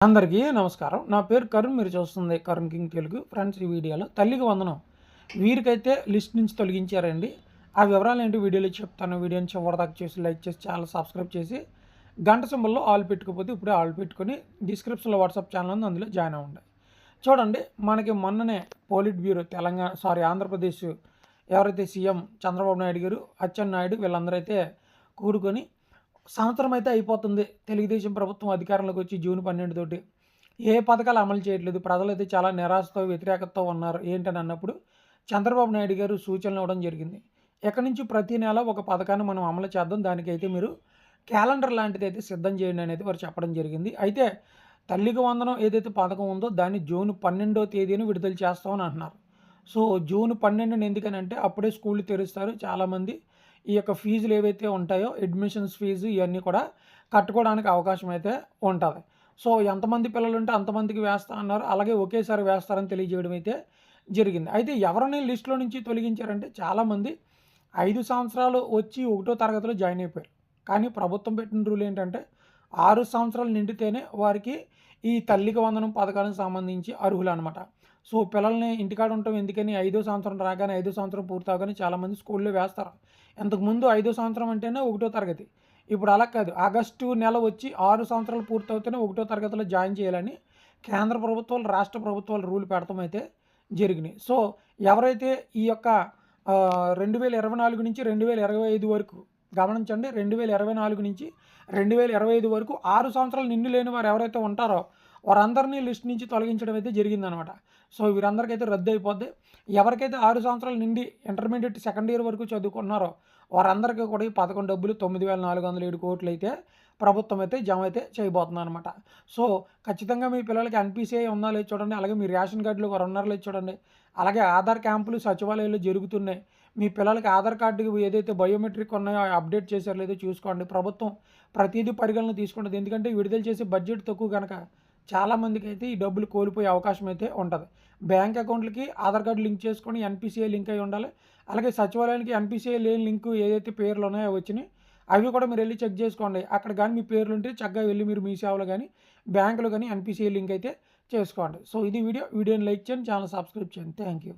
అందరికీ నమస్కారం. నా పేరు కరుణ్. మీరు చూస్తుంది కరుణ్ కింగ్ తెలుగు. ఫ్రెండ్స్ ఈ వీడియోలో తల్లికి వందనం. వీరికైతే లిస్ట్ నుంచి తొలగించారండి. ఆ వివరాలు ఏంటి వీడియోలో చెప్తాను. వీడియోని చివరిదాకా చేసి లైక్ చేసి ఛానల్ సబ్స్క్రైబ్ చేసి గంట సింబల్లో ఆల్ పెట్టుకోకపోతే ఇప్పుడే ఆల్ పెట్టుకొని డిస్క్రిప్షన్లో వాట్సాప్ ఛానల్ ఉంది. అందులో జాయిన్ అవ్వండి. చూడండి మనకి మొన్ననే polit bureau Telangana sorry Andhra Pradesh ఎవరైతే సీఎం చంద్రబాబు నాయుడు గారు అచ్చెన్నాయుడు వీళ్ళందరూ అయితే కూడుకొని సంవత్సరం అయితే అయిపోతుంది. తెలుగుదేశం ప్రభుత్వం అధికారంలోకి వచ్చి జూన్ పన్నెండు తోటి ఏ పథకాలు అమలు చేయట్లేదు. ప్రజలైతే చాలా నిరాశతో వ్యతిరేకతతో ఉన్నారు. ఏంటని అన్నప్పుడు చంద్రబాబు నాయుడు గారు సూచనలు ఇవ్వడం జరిగింది. ఎక్కడి నుంచి ప్రతి నెల ఒక పథకాన్ని మనం అమలు చేద్దాం. దానికైతే మీరు క్యాలెండర్ లాంటిది అయితే సిద్ధం చేయండి అనేది వారు చెప్పడం జరిగింది. అయితే తల్లికి వందనం ఏదైతే పథకం ఉందో దాన్ని జూన్ పన్నెండో తేదీని విడుదల చేస్తామని అంటున్నారు. సో జూన్ పన్నెండుని ఎందుకనంటే అప్పుడే స్కూళ్ళు తెరుస్తారు. చాలామంది ఈ యొక్క ఫీజులు ఏవైతే ఉంటాయో అడ్మిషన్స్ ఫీజు ఇవన్నీ కూడా కట్టుకోవడానికి అవకాశం అయితే ఉంటుంది. సో ఎంతమంది పిల్లలు ఉంటే అంతమందికి వేస్తా అన్నారు. అలాగే ఒకేసారి వేస్తారని తెలియజేయడం అయితే జరిగింది. అయితే ఎవరిని లిస్టులో నుంచి తొలగించారంటే చాలామంది ఐదు సంవత్సరాలు వచ్చి ఒకటో తరగతిలో జాయిన్ అయిపోయారు. కానీ ప్రభుత్వం పెట్టిన రూల్ ఏంటంటే ఆరు సంవత్సరాలు నిండితేనే వారికి ఈ తల్లికి వందనం పథకానికి సంబంధించి అర్హులు అనమాట సో పిల్లల్ని ఇంటికాడ ఉండటం ఎందుకని? ఐదో సంవత్సరం రాగానే ఐదో సంవత్సరం పూర్తవగానే చాలామంది స్కూల్లో వేస్తారు. ఇంతకుముందు ఐదో సంవత్సరం అంటేనే ఒకటో తరగతి. ఇప్పుడు అలా కాదు. ఆగస్టు నెల వచ్చి ఆరు సంవత్సరాలు పూర్తవుతూనే ఒకటో తరగతిలో జాయిన్ చేయాలని కేంద్ర ప్రభుత్వాలు రాష్ట్ర ప్రభుత్వాలు రూల్ పెడతాం అయితే జరిగినాయి. సో ఎవరైతే ఈ యొక్క రెండు వేల ఇరవై నాలుగు నుంచి రెండు వేల ఇరవై ఐదు వరకు గమనించండి రెండు వేల ఇరవై నాలుగు నుంచి రెండు వేల ఇరవై ఐదు వరకు ఆరు సంవత్సరాలు నిండు లేని వారు ఎవరైతే ఉంటారో వారందరినీ లిస్ట్ నుంచి తొలగించడం అయితే జరిగిందనమాట. సో వీరందరికైతే రద్దు అయిపోద్ది. ఎవరికైతే ఆరు సంవత్సరాలు నిండి ఇంటర్మీడియట్ సెకండ్ ఇయర్ వరకు చదువుకున్నారో వారందరికీ కూడా ఈ పథకం డబ్బులు తొమ్మిది వేల నాలుగు వందల ఏడు కోట్లు అయితే ప్రభుత్వం అయితే జమ అయితే చేయబోతుంది అనమాట సో ఖచ్చితంగా మీ పిల్లలకి ఎన్పిసిఐ ఉందా లేదు చూడండి అలాగే మీ రేషన్ కార్డులు వారు ఉన్నారో లేదు చూడండి. అలాగే ఆధార్ క్యాంపులు సచివాలయాలు జరుగుతున్నాయి. మీ పిల్లలకి ఆధార్ కార్డు ఏదైతే బయోమెట్రిక్ ఉన్నాయో అప్డేట్ చేశారో లేదో చూసుకోండి. ప్రభుత్వం ప్రతిదీ పరిగణన తీసుకుంటుంది. ఎందుకంటే విడుదల చేసే బడ్జెట్ తక్కువ కనుక చాలామందికి అయితే ఈ డబ్బులు కోల్పోయే అవకాశం అయితే ఉంటుంది. బ్యాంక్ అకౌంట్లకి ఆధార్ కార్డు లింక్ చేసుకొని ఎన్పిసిఐ లింక్ అయి ఉండాలి. అలాగే సచివాలయానికి ఎన్పిసిఐ లేని లింక్ ఏదైతే పేర్లు ఉన్నాయో వచ్చినాయి అవి కూడా మీరు వెళ్ళి చెక్ చేసుకోండి. అక్కడ కానీ మీ పేర్లు ఉంటే చక్కగా వెళ్ళి మీరు మీ సేవలో కానీ బ్యాంకులో కానీ ఎన్పిసిఐ లింక్ అయితే చేసుకోండి. సో ఇది వీడియో. వీడియోని లైక్ చేయండి ఛానల్ సబ్స్క్రైబ్ చేయండి. Thank you.